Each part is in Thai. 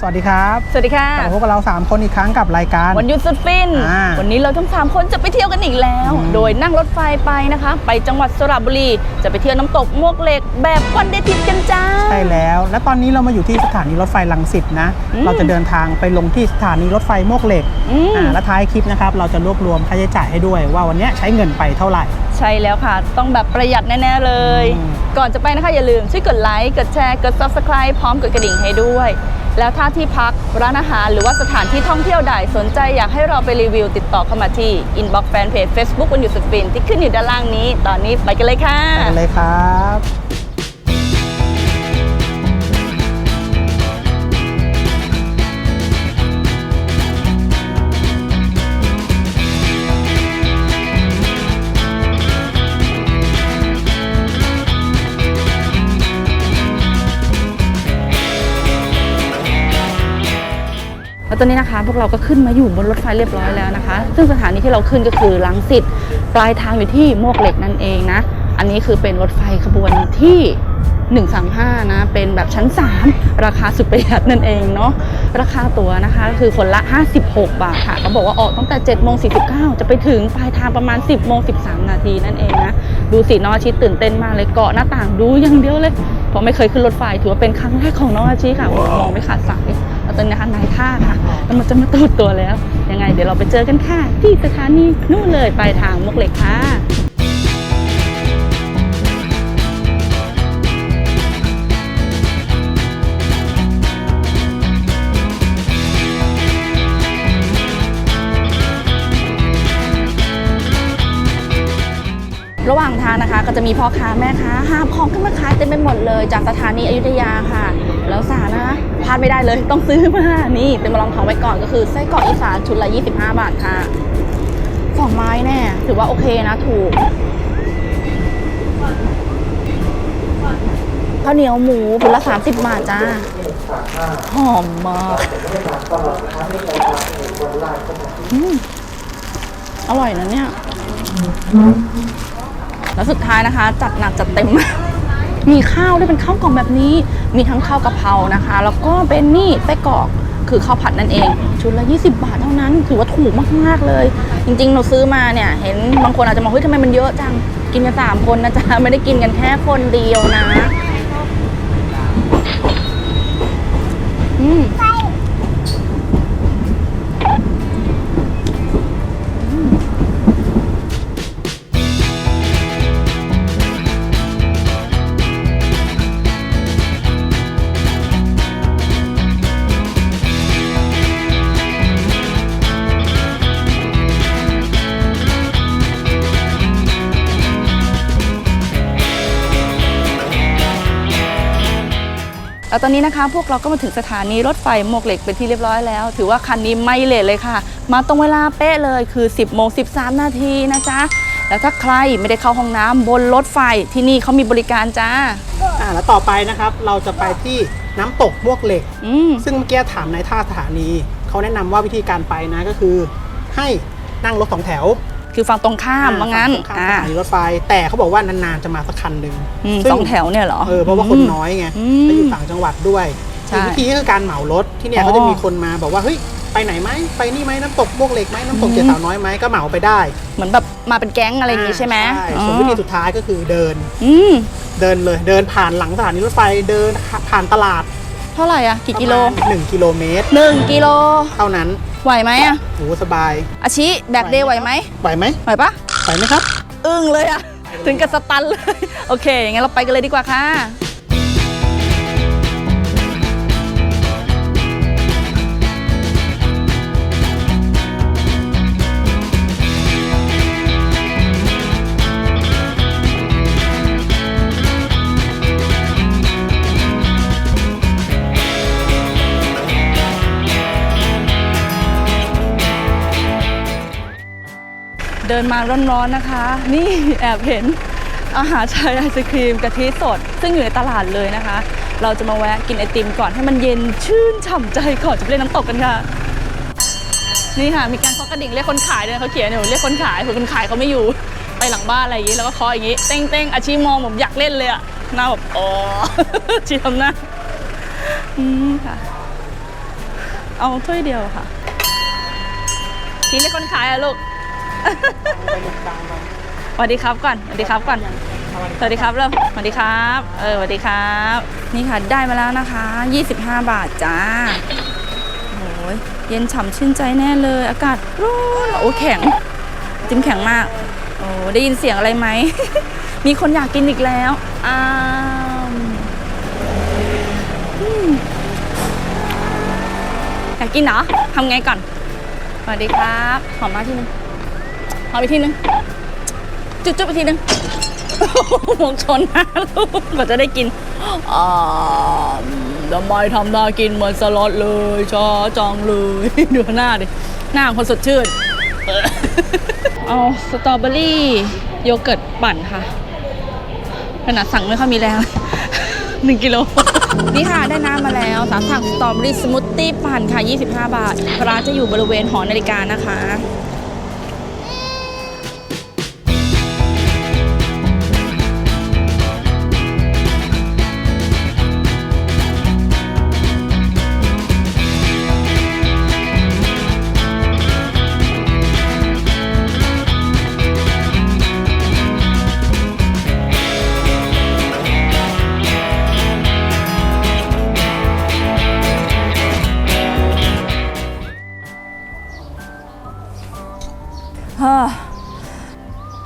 สวัสดีครับ สวัสดีค่ะกลับมาพบกับเรา 3 คนอีกครั้งกับรายการ วันหยุดสุดฟิน อ่าวันนี้เราทั้งสามคนจะไปเที่ยวกันอีกแล้ว อืม โดยนั่งรถไฟไปนะคะ ไปจังหวัดสระบุรี จะไปเที่ยวน้ำตกมวกเหล็กแบบวันเดย์ทริปกันจ้า ใช่แล้ว และตอนนี้เรามาอยู่ที่สถานีรถไฟลังสิตนะ อืม เราจะเดินทางไปลงที่สถานีรถไฟโมกเหล็กอืม อ่าและท้ายคลิปนะครับ เราจะรวบรวมค่าใช้จ่ายให้ด้วย ว่าวันเนี้ยใช้เงินไปเท่าไหร่ ใช่แล้วค่ะ ต้องแบบประหยัดแน่ ๆ เลย อืม ก่อนจะไปนะคะอย่าลืมช่วยกดไลค์ กดแชร์ กด subscribe พร้อมกดกระดิ่งให้ด้วย แล้วถ้าที่พักร้านอาหารหรือว่าสถานที่ท่องเที่ยวใดสนใจอยากให้เราไปรีวิว ติดต่อเข้ามาที่ inbox fanpage Facebook วันหยุดสุดฟินที่ขึ้นอยู่ด้านล่างนี้ ตอนนี้ไปกันเลยค่ะไปกันเลยครับ แล้วตอนนี้นะคะพวกเราก็ขึ้นมาอยู่บนรถไฟเรียบร้อยแล้วนะคะ ซึ่งสถานีที่เราขึ้นก็คือลังสิตปลายทางอยู่ที่มวกเหล็กนั่นเองนะ อันนี้คือเป็นรถไฟขบวนที่135 นะ เป็นแบบชั้น 3 ราคาสุดประหยัดนั่นเองเนาะ ราคาตั๋วนะคะคือคนละ 56 บาทค่ะ เขาบอกว่าออกตั้งแต่7โมง49 จะไปถึงปลายทางประมาณ 10โมง13 นาทีนั่นเองนะ ดูสิน้องอาชิตื่นเต้นมากเลยเกาะหน้าต่างดูอย่างเดียวเลย เพราะไม่เคยขึ้นรถไฟถือว่าเป็นครั้งแรกของน้องอาชิค่ะ มองไม่ขาดสาย แล้วตอนนี้นะคะนายท่าค่ะกำลังจะมาตูดตัวแล้ว ยังไงเดี๋ยวเราไปเจอกันค่ะ ที่สถานีนู่นเลยปลายทางมกเหล็กค่ะระหว่างทางนะคะก็จะมีพ่อค้าแม่ค้าหาของขึ้นมาขายเต็มไปหมดเลยจากสถานีอยุธยาค่ะ แล้วสานะพลาดไม่ได้เลยต้องซื้อมา นี่เป็นมาลองท้องไว้ก่อนก็คือไส้กรอกอีสานชุดละ 25 บาทค่ะสองไม้แน่ ถือว่าโอเคนะถูกข้าวเหนียวหมูถุงละ 30 บาทจ้า หอมมากอืมอร่อยนะเนี่ย แล้วสุดท้ายนะคะ จัดหนักจัดเต็ม มีข้าวด้วยเป็นข้าวกล่องแบบนี้ มีทั้งข้าวกะเพรานะคะ แล้วก็เป็นนี่ไส้กรอกคือข้าวผัดนั่นเอง ชุดละ 20 บาทเท่านั้น ถือว่าถูกมากๆเลย จริงๆเราซื้อมาเนี่ย เห็นบางคนอาจจะมองเฮ้ยทำไมมันเยอะจัง กินกันสามคนนะจ๊ะ ไม่ได้กินกันแค่คนเดียวนะ อืม แล้วตอนนี้นะคะพวกเราก็มาถึงสถานีรถไฟหมวกเหล็กเป็นที่เรียบร้อยแล้ว ถือว่าคันนี้ไม่เลทเลยค่ะ มาตรงเวลาเป๊ะเลยคือ 10โมง13 นาทีนะจ๊ะแล้วถ้าใครไม่ได้เข้าห้องน้ำบนรถไฟที่นี่เขามีบริการจ้า อ่าแล้วต่อไปนะครับเราจะไปที่น้ำตกมวกเหล็ก อืม ซึ่งเมื่อกี้ถามนายท่าสถานี เขาแนะนำว่าวิธีการไปนะก็คือ ให้นั่งรถสองแถว คือฝั่งตรงข้ามว่างั้นฝั่ตรงข้ามอ่าสถานีรถไฟแต่เขาบอกว่านานๆจะมาสักคันหนึ่งอืมซึ่สองแถวเนี่ยเหรอ เออเพราะว่าคนน้อยไงอืมแล้วอยู่ต่างจังหวัดด้วยใช่อีกวิธีก็คือการเหมารถที่เนี่ยอ๋อเขาจะมีคนมาบอกว่าเฮ้ยไปไหนไหมไปนี่ไหมน้ำตกบวกเหล็กไหมน้ำตกอืม เจ็ดสาวน้อยไหมก็เหมาไปได้เหมือนแบบมาเป็นแก๊งอะไรอย่างงี้ใช่ไหมใช่อ๋อส่วนวิธีสุดท้ายก็คือเดินอืมเดินเลยเดินผ่านหลังสถานีรถไฟเดินผ่านตลาดเท่าไหร่อะกี่กิโลประมาณหนึ่งกิโลเมตรหนึ่งกิโล เท่านั้น ไหวไหมอะโหสบาย อาชิแบกเดย์ไหวไหมไหวไหมไหวปะไหวไหมครับ อึ้งเลยอะถึงกับสตันเลย โอเคงั้นเราไปกันเลยดีกว่าค่ะ เดินมาร้อนๆนะคะ นี่แอบเห็นอาหารชายไอศครีมกะทิสด ซึ่งอยู่ในตลาดเลยนะคะ เราจะมาแวะกินไอติมก่อนให้มันเย็นชื่นฉ่ำใจก่อนจะไปเล่นน้ำตกกันค่ะนี่ค่ะ มีการเคาะกระดิ่งเรียกคนขายด้วยเขาเขียนอยู่เรียกคนขายเผื่อคนขายเขาไม่อยู่ไปหลังบ้านอะไรอย่างงี้แล้วก็เคาะอย่างงี้เต้งเต้งอาชีมองผมอยากเล่นเลยอะหน้าแบบอ๋อชีทำหน้าอืมค่ะ เอาถ้วยเดียวค่ะทีเรียกคนขายอะลูก สวัสดีครับก่อนสวัสดีครับก่อน สวัสดีครับเริ่มสวัสดีครับ เออสวัสดีครับ นี่ค่ะได้มาแล้วนะคะ 25 บาทจ้าโอ้ยเย็นฉ่ำชื่นใจแน่เลย อากาศร้อนโอ้แข็ง จิ้มแข็งมาก โอ้ได้ยินเสียงอะไรไหม มีคนอยากกินอีกแล้วอ้าวอยากกินเหรอทำไงก่อนสวัสดีครับหอมาทีนึง อมอีกทีนึง จุ๊บๆอีกทีนึงหมวกชนนะลูกกว่าจะได้กินอ่าทำไมทำหน้ากินเหมือนสล็อตเลยช้าจังเลยดูหน้าดิ หน้าคนสดชื่น เอาสตรอเบอรี่โยเกิร์ตปั่นค่ะขนาดสั่งไม่ค่อยมีแรงหนึ่งกิโลนี่ค่ะ ได้น้ำมาแล้วสามสั่งสตรอเบอรี่สมูทตี้ปั่นค่ะ 25 บาทร้านจะอยู่บริเวณหอนาฬิกานะคะ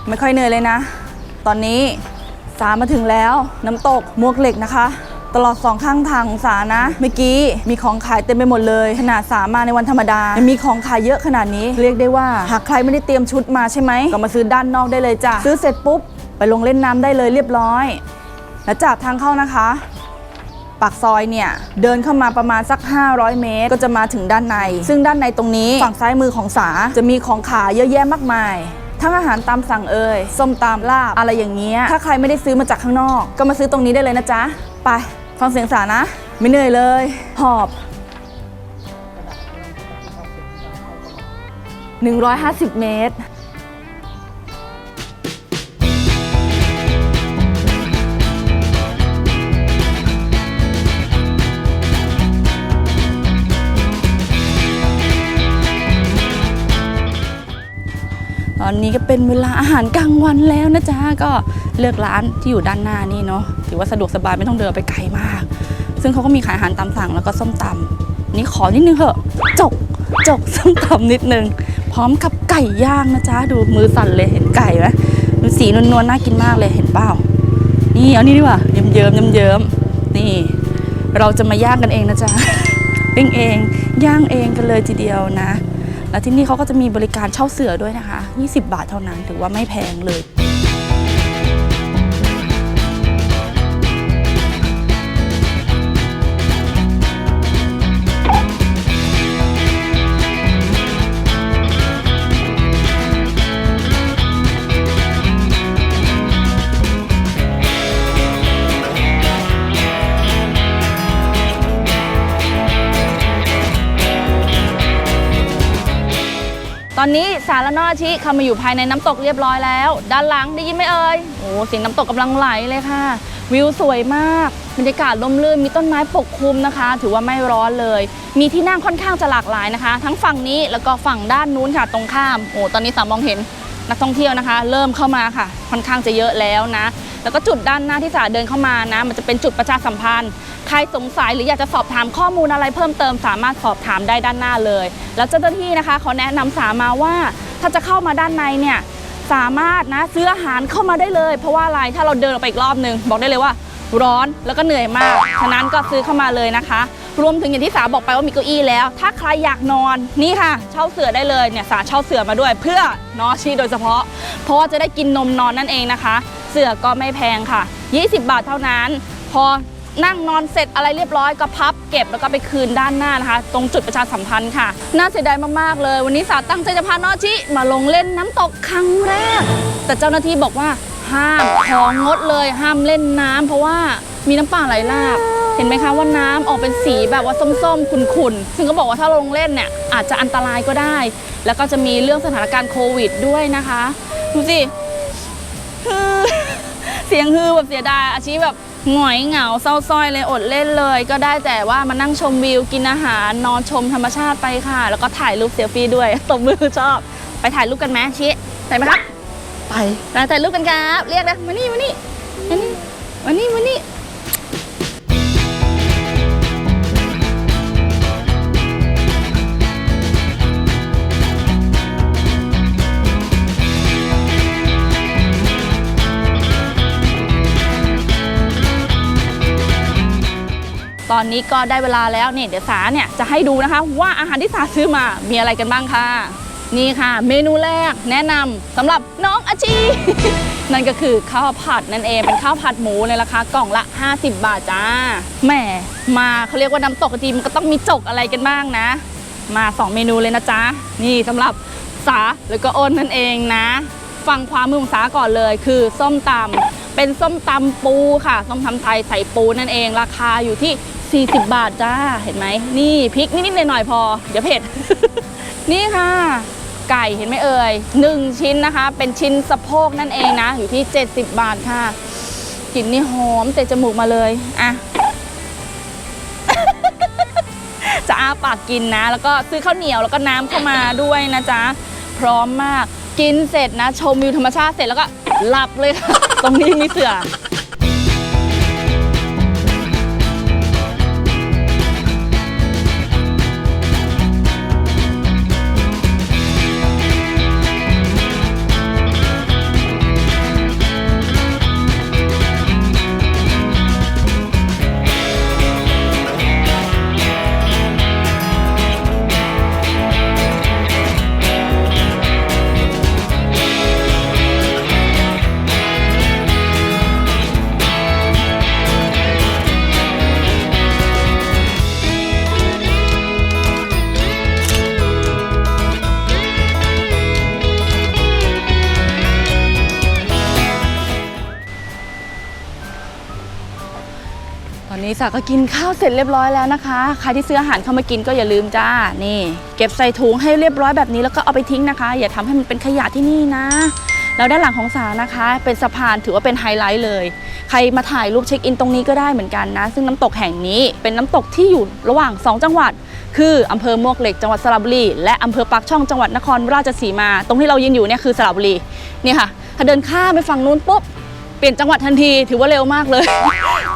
ไม่ค่อยเหนื่อยเลยนะ ตอนนี้สามาถึงแล้วน้ำตกมวกเหล็กนะคะ ตลอดสองข้างทางของสานะ เมื่อกี้มีของขายเต็มไปหมดเลย ขนาดสามาในวันธรรมดายังมีของขายเยอะขนาดนี้ เรียกได้ว่าหากใครไม่ได้เตรียมชุดมาใช่ไหมก็มาซื้อด้านนอกได้เลยจ้ะซื้อเสร็จปุ๊บไปลงเล่นน้ำได้เลยเรียบร้อย แล้วจากทางเข้านะคะปากซอยเนี่ยเดินเข้ามาประมาณสัก 500 เมตร ก็จะมาถึงด้านใน ซึ่งด้านในตรงนี้ฝั่งซ้ายมือของสาจะมีของขายเยอะแยะมากมาย ทั้งอาหารตามสั่งเอ่ยส้มตามลาบอะไรอย่างเงี้ยถ้าใครไม่ได้ซื้อมาจากข้างนอก ก็มาซื้อตรงนี้ได้เลยนะจ๊ะ ไปฟังเสียงสานะ ไม่เหนื่อยเลย หอบ 150 เมตร ตอนนี้ก็เป็นเวลาอาหารกลางวันแล้วนะจ๊ะก็เลือกร้านที่อยู่ด้านหน้านี่เนาะถือว่าสะดวกสบายไม่ต้องเดินไปไกลมาก ซึ่งเขาก็มีขายอาหารตามสั่งแล้วก็ส้มตำนี่ขอนิดนึงเหอะจกจกส้มตำนิดนึง พร้อมกับไก่ย่างนะจ๊ะดูมือสั่นเลยเห็นไก่ไหมดูสีนวลๆน่ากินมากเลยเห็นเปล่านี่เอานี่ดีกว่าเยิ้มเยิ้มเยิ้มเยิ้มๆนี่ เราจะมาย่างกันเองนะจ๊ะปิ้งเองย่างเองกันเลยทีเดียวนะ แล้วที่นี่เขาก็จะมีบริการเช่าเสือด้วยนะคะ 20 บาทเท่านั้น ถือว่าไม่แพงเลย เข้ามาอยู่ภายในน้ำตกเรียบร้อยแล้ว ด้านหลังได้ยินไหมเอ่ยโอ้เสียงน้ำตกกำลังไหลเลยค่ะ วิวสวยมากบรรยากาศร่มรื่นมีต้นไม้ปกคลุมนะคะ ถือว่าไม่ร้อนเลย มีที่นั่งค่อนข้างจะหลากหลายนะคะ ทั้งฝั่งนี้แล้วก็ฝั่งด้านนู้นค่ะ ตรงข้ามโอ้ตอนนี้สามมองเห็นนักท่องเที่ยวนะคะ เริ่มเข้ามาค่ะ ค่อนข้างจะเยอะแล้วนะ แล้วก็จุดด้านหน้าที่สาเดินเข้ามานะ มันจะเป็นจุดประชาสัมพันธ์ ใครสงสัยหรืออยากจะสอบถามข้อมูลอะไรเพิ่มเติมสามารถสอบถามได้ด้านหน้าเลย แล้วเจ้าหน้าที่นะคะเขาแนะนำสามาว่า ถ้าจะเข้ามาด้านในเนี่ยสามารถนะซื้ออาหารเข้ามาได้เลย เพราะว่าอะไรถ้าเราเดินออกไปอีกรอบหนึ่งบอกได้เลยว่าร้อนแล้วก็เหนื่อยมาก ฉะนั้นก็ซื้อเข้ามาเลยนะคะ รวมถึงอย่างที่สาบอกไปว่ามีเก้าอี้แล้ว ถ้าใครอยากนอนนี่ค่ะ เช่าเสื่อได้เลยเนี่ยสาเช่าเสื่อมาด้วย เพื่อนอชีโดยเฉพาะ เพราะว่าจะได้กินนมนอนนั่นเองนะคะ เสื่อก็ไม่แพงค่ะ 20 บาทเท่านั้น พอ นั่งนอนเสร็จอะไรเรียบร้อยก็พับเก็บแล้วก็ไปคืนด้านหน้านะคะ ตรงจุดประชาสัมพันธ์ค่ะ น่าเสียดายมากๆเลย วันนี้สาตั้งใจจะพานอชิมาลงเล่นน้ำตกครั้งแรก แต่เจ้าหน้าที่บอกว่าห้ามของงดเลยห้ามเล่นน้ำเพราะว่ามีน้ำป่าไหลหลากเห็นไหมคะว่าน้ำออกเป็นสีแบบว่าส้มๆขุ่นๆ ซึ่งก็บอกว่าถ้าลงเล่นเนี่ยอาจจะอันตรายก็ได้ แล้วก็จะมีเรื่องสถานการณ์โควิดด้วยนะคะ ดูสิ เสียงฮือแบบเสียดายอาชีพแบบหงอยเหงาเศร้าสร้อยเลยอดเล่นเลย ก็ได้แต่ว่ามานั่งชมวิวกินอาหารนอนชมธรรมชาติไปค่ะ แล้วก็ถ่ายรูปเซลฟี่ด้วยตบมือชอบ ไปถ่ายรูปกันไหมชิไปไหมครับ ไปไปถ่ายรูปกันครับ เรียกนะมานี่มานี่มานี่มานี่มานี่ ตอนนี้ก็ได้เวลาแล้วนี่เดี๋ยวสาเนี่ยจะให้ดูนะคะว่าอาหารที่สาซื้อมามีอะไรกันบ้างค่ะ นี่ค่ะ เมนูแรกแนะนำสำหรับน้องอาชี นั่นก็คือข้าวผัดนั่นเองเป็นข้าวผัดหมูในราคากล่องละ 50 บาทจ้าแหมมาเขาเรียกว่าน้ำตกกะทิมันก็ต้องมีจกอะไรกันบ้างนะ มา 2 เมนูเลยนะจ๊ะนี่สำหรับสาแล้วก็อ้นนั่นเองนะฟังความมือของสาก่อนเลย คือส้มตำเป็นส้มตำปูค่ะส้มตำไทยใส่ปูนั่นเอง ราคาอยู่ที่ 40 บาทจ้า เห็นไหม นี่พริกนิดๆหน่อยๆพอ เดี๋ยวเผ็ด นี่ค่ะ ไก่เห็นไหมเอ่ยหนึ่งชิ้นนะคะ เป็นชิ้นสะโพกนั่นเองนะ อยู่ที่ 70 บาทค่ะกลิ่นนี่หอมเตะจมูกมาเลย อะ จะอาปากกินนะ แล้วก็ซื้อข้าวเหนียวแล้วก็น้ำเข้ามาด้วยนะจ๊ะ พร้อมมาก กินเสร็จนะ ชมวิวธรรมชาติเสร็จแล้วก็หลับเลยค่ะ ตรงนี้มีเสือ สาก็กินข้าวเสร็จเรียบร้อยแล้วนะคะใครที่ซื้ออาหารเข้ามากินก็อย่าลืมจ้านี่ เก็บใส่ถุงให้เรียบร้อยแบบนี้แล้วก็เอาไปทิ้งนะคะ อย่าทำให้มันเป็นขยะที่นี่นะแล้วด้านหลังของสานะคะ เป็นสะพานถือว่าเป็นไฮไลท์เลย ใครมาถ่ายรูปเช็คอินตรงนี้ก็ได้เหมือนกันนะ ซึ่งน้ำตกแห่งนี้เป็นน้ำตกที่อยู่ระหว่าง 2 จังหวัด คืออำเภอมวกเหล็กจังหวัดสระบุรีและอำเภอปากช่องจังหวัดนครราชสีมา ตรงที่เรายืนอยู่เนี่ยคือสระบุรีเนี่ยค่ะถ้าเดินข้ามไปฝั่งนู้นปุ๊บ เปลี่ยนจังหวัดทันทีถือว่าเร็วมากเลย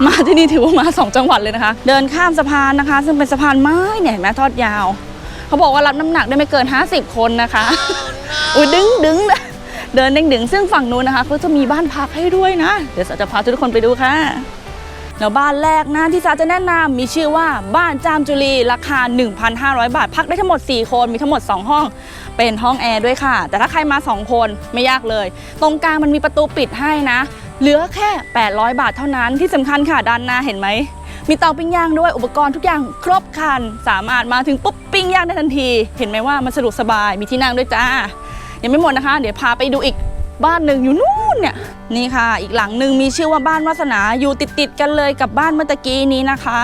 มาที่นี่ถือว่ามาสองจังหวัดเลยนะคะ เดินข้ามสะพานนะคะ ซึ่งเป็นสะพานไม้เนี่ยเห็นไหมทอดยาว เขาบอกว่ารับน้ำหนักได้ไม่เกิน 50 คนนะคะอุ้ยดึงดึงนะเดินเด้งดึงซึ่งฝั่งนู้นนะคะเขาจะมีบ้านพักให้ด้วยนะ เดี๋ยวสาจะพาทุกคนไปดูค่ะแล้วบ้านแรกนะที่สาจะแนะนำมีชื่อว่าบ้านจามจุลีราคา 1,500 บาท พักได้ทั้งหมด 4 คนมีทั้งหมด 2 ห้อง เป็นห้องแอร์ด้วยค่ะ แต่ถ้าใครมา 2 คนไม่ยากเลย ตรงกลางมันมีประตูปิดให้นะ เหลือแค่ 800 บาทเท่านั้นที่สำคัญค่ะด้านหน้าเห็นไหม มีเตาปิ้งย่างด้วยอุปกรณ์ทุกอย่างครบครัน สามารถมาถึงปุ๊บปิ้งย่างได้ทันที เห็นไหมว่ามันสะดวกสบายมีที่นั่งด้วยจ้ายังไม่หมดนะคะ เดี๋ยวพาไปดูอีกบ้านหนึ่งอยู่นู่นเนี่ยนี่ค่ะ อีกหลังหนึ่งมีชื่อว่าบ้านวาสนาอยู่ติดติดกันเลยกับบ้านเมื่อตะกี้นี้นะคะ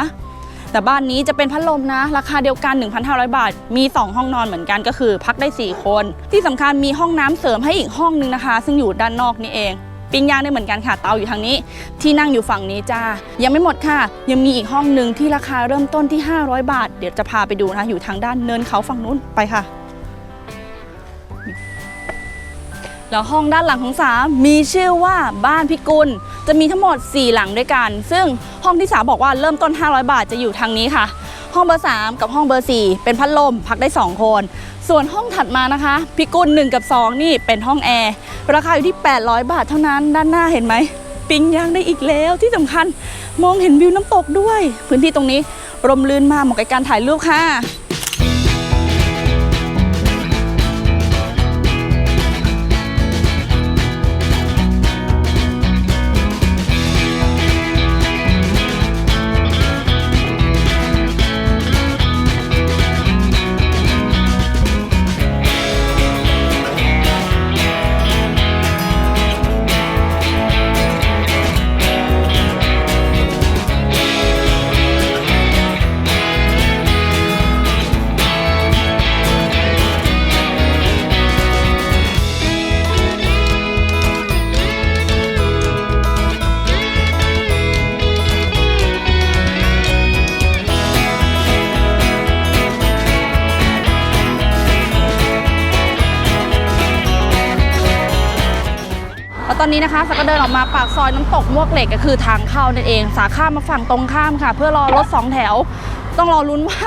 แต่บ้านนี้จะเป็นพัดลมนะ ราคาเดียวกัน 1,500 บาท มี 2 ห้องนอนเหมือนกันก็คือ พักได้ 4 คน ที่สำคัญมีห้องน้ำเสริมให้อีกห้องนึงนะคะ ซึ่งอยู่ด้านนอกนี่เอง ปิ้งย่างได้เหมือนกันค่ะ เตาอยู่ทางนี้ ที่นั่งอยู่ฝั่งนี้จ้า ยังไม่หมดค่ะ ยังมีอีกห้องหนึ่งที่ราคาเริ่มต้นที่ 500 บาท เดี๋ยวจะพาไปดูนะ อยู่ทางด้านเนินเขาฝั่งนู้นไปค่ะ แล้วห้องด้านหลังของสามีชื่อว่าบ้านพิกุล จะมีทั้งหมด 4 หลังด้วยกัน ซึ่งห้องที่สาบอกว่าเริ่มต้น 500 บาทจะอยู่ทางนี้ค่ะ ห้องเบอร์ 3 กับห้องเบอร์ 4 เป็นพัดลมพักได้ 2 คน ส่วนห้องถัดมานะคะ พิกุล 1 กับ 2 นี่เป็นห้องแอร์ราคาอยู่ที่ 800 บาทเท่านั้น ด้านหน้าเห็นไหมปิ้งย่างได้อีกแล้วที่สำคัญมองเห็นวิวน้ำตกด้วย พื้นที่ตรงนี้ร่มรื่นมากเหมาะกับการถ่ายรูปค่ะ อนนี้นะคะสกก็เดินออกมาปากซอยน้ำตกมวกเหล็กก็คือทางเข้านั่นเอง สาข้ามมาฝั่งตรงข้ามค่ะ เพื่อรอรถสองแถว ต้องรอลุ้นว่า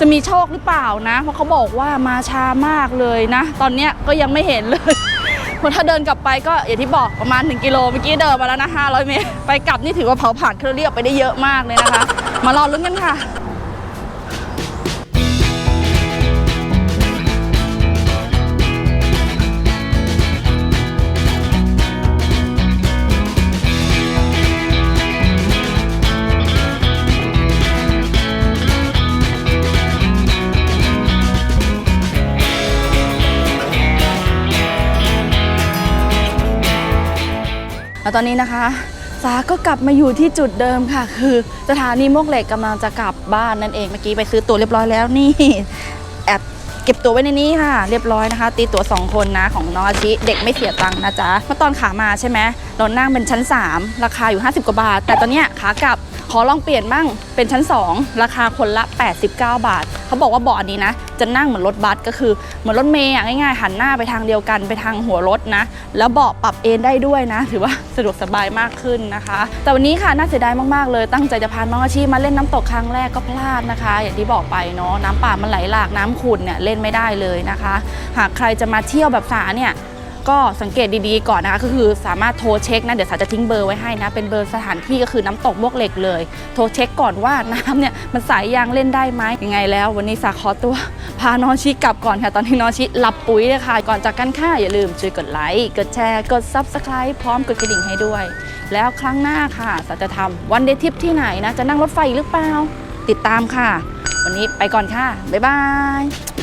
จะมีโชคหรือเปล่านะ เพราะเขาบอกว่ามาช้ามากเลยนะ ตอนเนี้ยก็ยังไม่เห็นเลยเพราะถ้าเดินกลับไปก็อย่างที่บอกประมาณ 1 กิโลเมื่อกี้เดินมาแล้วนะ500 เมตร ไปกลับนี่ถือว่าเผาผ่านแคลอรี่ออกไปได้เยอะมากเลยนะคะ มารอลุ้นกันค่ะ แล้วตอนนี้นะคะสาก็กลับมาอยู่ที่จุดเดิมค่ะ คือสถานีมกเหล็กกำลังจะกลับบ้านนั่นเองเมื่อกี้ไปซื้อตั๋วเรียบร้อยแล้วนี่แอบเก็บตั๋วไว้ในนี้ค่ะ เรียบร้อยนะคะ ตีตั๋ว2คนนะของน้องอาชิเด็กไม่เสียตังค์นะจ๊ะเมื่อตอนขามาใช่ไหมเรานั่งเป็นชั้น 3 ราคาอยู่ 50 กว่าบาท แต่ตอนเนี้ยขากลับ ขอลองเปลี่ยนบ้างเป็นชั้น 2 ราคาคนละ 89 บาท เขาบอกว่าเบาะอันนี้นะ จะนั่งเหมือนรถบัสก็คือเหมือนรถเมย์ง่ายๆหันหน้าไปทางเดียวกันไปทางหัวรถนะ แล้วเบาะปรับเอนได้ด้วยนะ ถือว่าสะดวกสบายมากขึ้นนะคะ แต่วันนี้ค่ะน่าเสียดายมากๆเลย ตั้งใจจะพาน้องอาชีพมาเล่นน้ำตกครั้งแรกก็พลาดนะคะ อย่างที่บอกไปเนาะน้ำป่ามันไหลหลากน้ำขุ่นเนี่ยเล่นไม่ได้เลยนะคะ หากใครจะมาเที่ยวแบบสาเนี่ย ก็สังเกตดีๆก่อนนะคะก็คือสามารถโทรเช็คนะเดี๋ยวสาจะทิ้งเบอร์ไว้ให้นะเป็นเบอร์สถานที่ก็คือน้ำตกมวกเหล็กเลย โทรเช็คก่อนว่าน้ำเนี่ยมันใสยางเล่นได้ไหมยังไงแล้ว วันนี้สาขอตัวพาน้องชิกลับก่อนค่ะ ตอนที่น้องชิหลับปุ๋ยเลยค่ะ ก่อนจากกันค่ะอย่าลืมช่วยกดไลค์กดแชร์กด Subscribe พร้อมกดกระดิ่งให้ด้วย แล้วครั้งหน้าค่ะสาจะทำวันเดย์ทริปที่ไหนนะจะนั่งรถไฟหรือเปล่าติดตามค่ะ วันนี้ไปก่อนค่ะบ๊ายบาย